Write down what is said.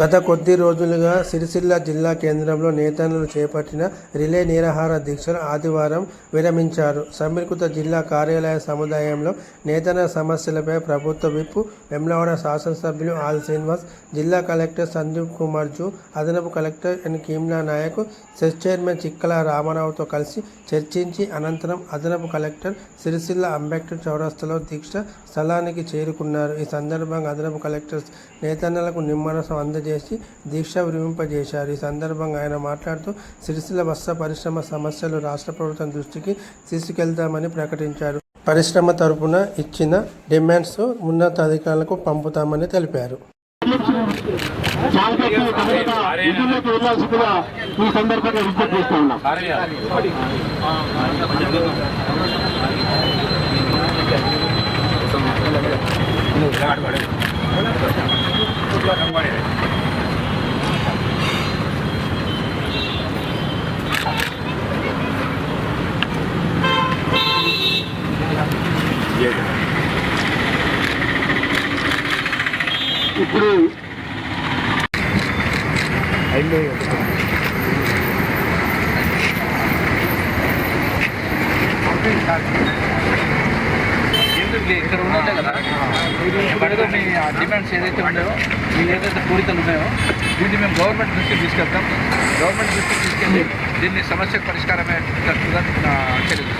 గత కొద్ది రోజులుగా సిరిసిల్ల జిల్లా కేంద్రంలో నేతలు చేపట్టిన రిలే నిరాహార దీక్షను ఆదివారం విరమించారు. సమీకృత జిల్లా కార్యాలయ సముదాయంలో నేతన సమస్యలపై ప్రభుత్వ విప్పు వెమ్లవాడ శాసనసభ్యులు ఆల్ శ్రీనివాస్ జిల్లా కలెక్టర్ సందీప్ కుమార్ జూ అదనపు collector N Keemla Nayak CESS chairman Chikkala రామారావుతో కలిసి చర్చించి అనంతరం అదనపు కలెక్టర్ సిరిసిల్ల అంబేద్కర్ చౌరస్తాలో దీక్ష స్థలానికి చేరుకున్నారు. ఈ సందర్భంగా అదనపు కలెక్టర్ నేతన్నలకు నిమ్మరసం చేసి దీక్ష విరమింపజేశారు. ఈ సందర్భంగా ఆయన మాట్లాడుతూ సిరిసిల్ల వస్త్ర పరిశ్రమ సమస్యలు రాష్ట్ర ప్రభుత్వం దృష్టికి తీసుకెళ్తామని ప్రకటించారు. పరిశ్రమ తరపున ఇచ్చిన డిమాండ్స్ ఉన్నతాధికారులకు పంపుతామని తెలిపారు. ఈ సందర్భంగా విజ్ఞప్తి చేస్తా ఉన్నాం ఇప్పుడు ఎందుకు ఇక్కడ ఉన్నట్టే కదా? మీ డిమాండ్స్ ఏదైతే ఉన్నాయో మీ ఏదైతే కోరికలు ఉన్నాయో దీన్ని మేము గవర్నమెంట్ దృష్టికి తీసుకెళ్తాం. గవర్నమెంట్ దృష్టికి తీసుకెళ్ళి దీన్ని సమస్యకు పరిష్కారమే చర్యలు